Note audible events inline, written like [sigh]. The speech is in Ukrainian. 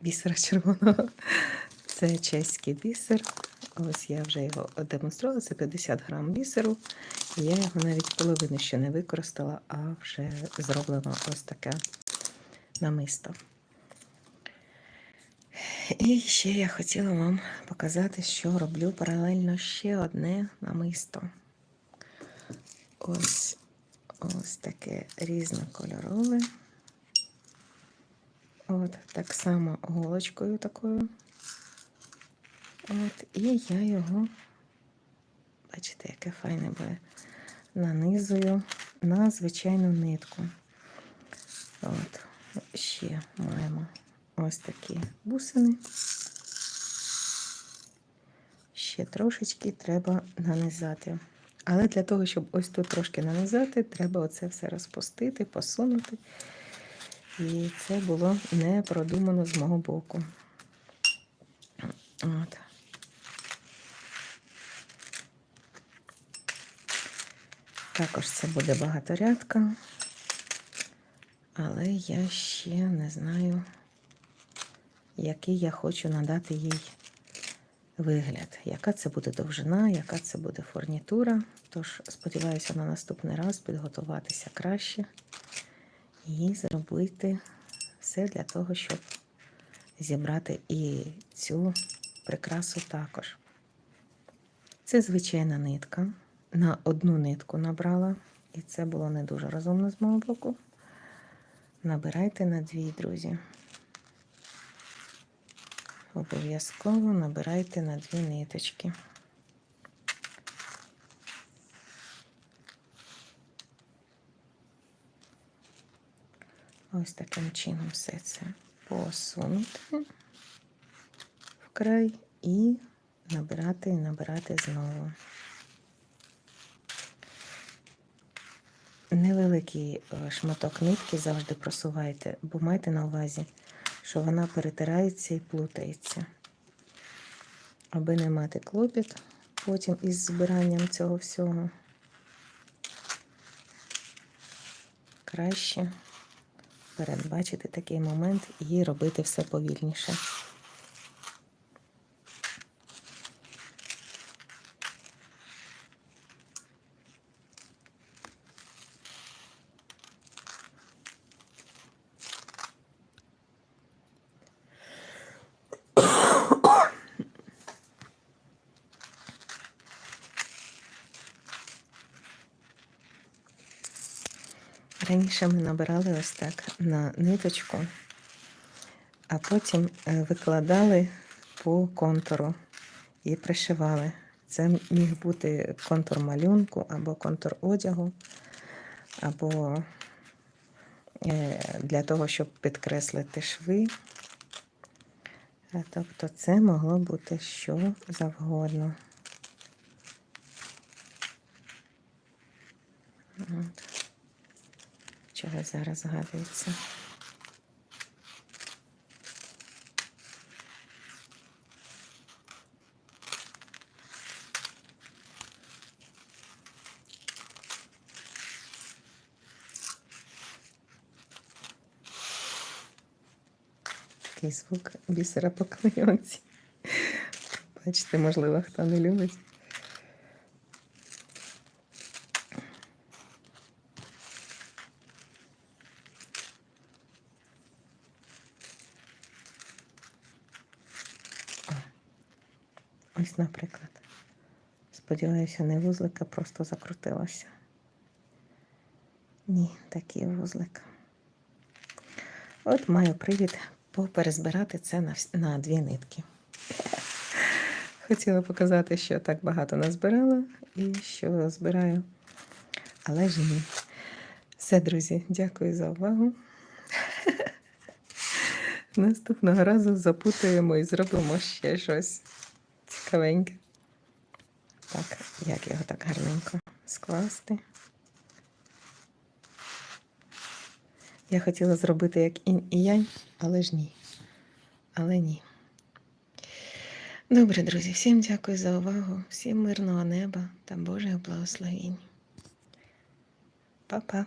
бісера червоного. Це чеський бісер. Ось я вже його демонструвала. Це 50 грам бісеру. І я його навіть половину ще не використала, а вже зроблено ось таке намисто. І ще я хотіла вам показати, що роблю паралельно ще одне намисто. Ось ось таке різнокольорове. От, так само голочкою такою. От, і я його, бачите, яке файне буде, нанизую на звичайну нитку. От, ще маємо ось такі бусини. Ще трошечки треба нанизати. Але для того, щоб ось тут трошки нанизати, треба оце все розпустити, посунути. І це було не продумано з мого боку. От. Також це буде багаторядка, але я ще не знаю, який я хочу надати їй вигляд. Яка це буде довжина, яка це буде фурнітура. Тож, сподіваюся, на наступний раз підготуватися краще і зробити все для того, щоб зібрати і цю прикрасу також. Це звичайна нитка. На одну нитку набрала, і це було не дуже розумно з мого боку. Набирайте на дві, друзі. Обов'язково набирайте на дві ниточки. Ось таким чином все це посунути в край і набирати і набирати знову. Невеликий е, шматок нитки завжди просувайте, бо майте на увазі, що вона перетирається і плутається. Аби не мати клопіт потім із збиранням цього всього. Краще передбачити такий момент і робити все повільніше. Раніше ми набирали ось так на ниточку, а потім е, викладали по контуру і пришивали. Це міг бути контур малюнку, або контур одягу, або е, для того, щоб підкреслити шви. Е, Тобто це могло бути що завгодно. От. Чого зараз згадується. Такий звук бісера по клейонці. Бачите, можливо, хто не любить. Ось, наприклад. Сподіваюся, не вузлика просто закрутилася. Ні, такий вузлик. От маю привід поперезбирати це на, на дві нитки. Хотіла показати, що так багато назбирала і що збираю. Але ж ні. Все, друзі, дякую за увагу. [laughs] Наступного разу запутаємо і зробимо ще щось цікавеньке. Так, як його так гарненько скласти. Я хотіла зробити як інь і янь, але ж ні. Але ні. Добре, друзі, всім дякую за увагу, всім мирного неба та Божих благословінь. Па-па.